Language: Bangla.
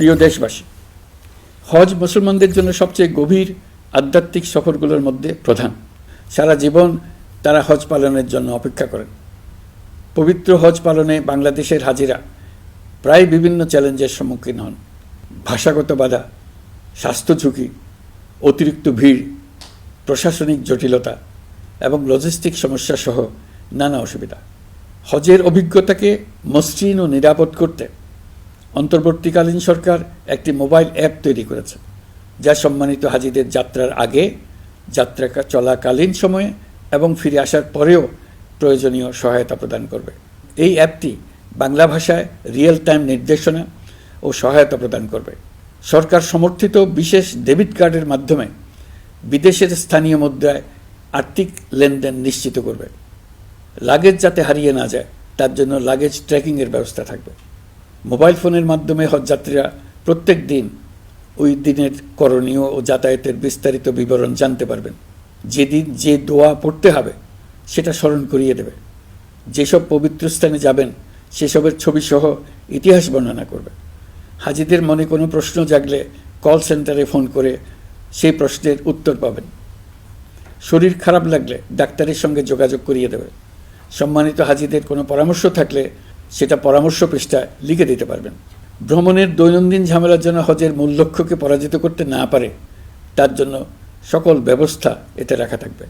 প্রিয় দেশবাসী, হজ মুসলমানদের জন্য সবচেয়ে গভীর আধ্যাত্মিক সফরগুলোর মধ্যে প্রধান। সারা জীবন তারা হজ পালনের জন্য অপেক্ষা করেন। পবিত্র হজ পালনে বাংলাদেশের হাজিরা প্রায় বিভিন্ন চ্যালেঞ্জের সম্মুখীন হন। ভাষাগত বাধা, স্বাস্থ্য ঝুঁকি, অতিরিক্ত ভিড়, প্রশাসনিক জটিলতা এবং লজিস্টিক সমস্যা সহ নানা অসুবিধা। হজের অভিজ্ঞতাকে মসৃণ ও নিরাপদ করতে অন্তর্বর্তীকালীন সরকার একটি মোবাইল অ্যাপ তৈরি করেছে, যা সম্মানিত হাজিদের যাত্রার আগে, যাত্রা চলাকালীন সময়ে এবং ফিরে আসার পরেও প্রয়োজনীয় সহায়তা প্রদান করবে। এই অ্যাপটি বাংলা ভাষায় রিয়েল টাইম নির্দেশনা ও সহায়তা প্রদান করবে। সরকার সমর্থিত বিশেষ ডেবিট কার্ডের মাধ্যমে বিদেশের স্থানীয় মুদ্রায় আর্থিক লেনদেন নিশ্চিত করবে। লাগেজ যাতে হারিয়ে না যায়, তার জন্য লাগেজ ট্র্যাকিংয়ের ব্যবস্থা থাকবে। মোবাইল ফোনের মাধ্যমে হজযাত্রীরা প্রত্যেক দিন ওই দিনের করণীয় ও যাতায়াতের বিস্তারিত বিবরণ জানতে পারবেন। যেদিন যে দোয়া পড়তে হবে, সেটা স্মরণ করিয়ে দেবে। যেসব পবিত্র স্থানে যাবেন, সেসবের ছবি সহ ইতিহাস বর্ণনা করবে। হাজিদের মনে কোনো প্রশ্ন জাগলে কল সেন্টারে ফোন করে সেই প্রশ্নের উত্তর পাবেন। শরীর খারাপ লাগলে ডাক্তারের সঙ্গে যোগাযোগ করিয়ে দেবে। সম্মানিত হাজিদের কোনো পরামর্শ থাকলে সেটা পরামর্শ পৃষ্ঠায় লিখে দিতে পারবেন। ভ্রমণের দৈনন্দিন ঝামেলার জন্য হজের মূল লক্ষ্যকে পরাজিত করতে না পারে, তার জন্য সকল ব্যবস্থা এতে রাখা থাকবে।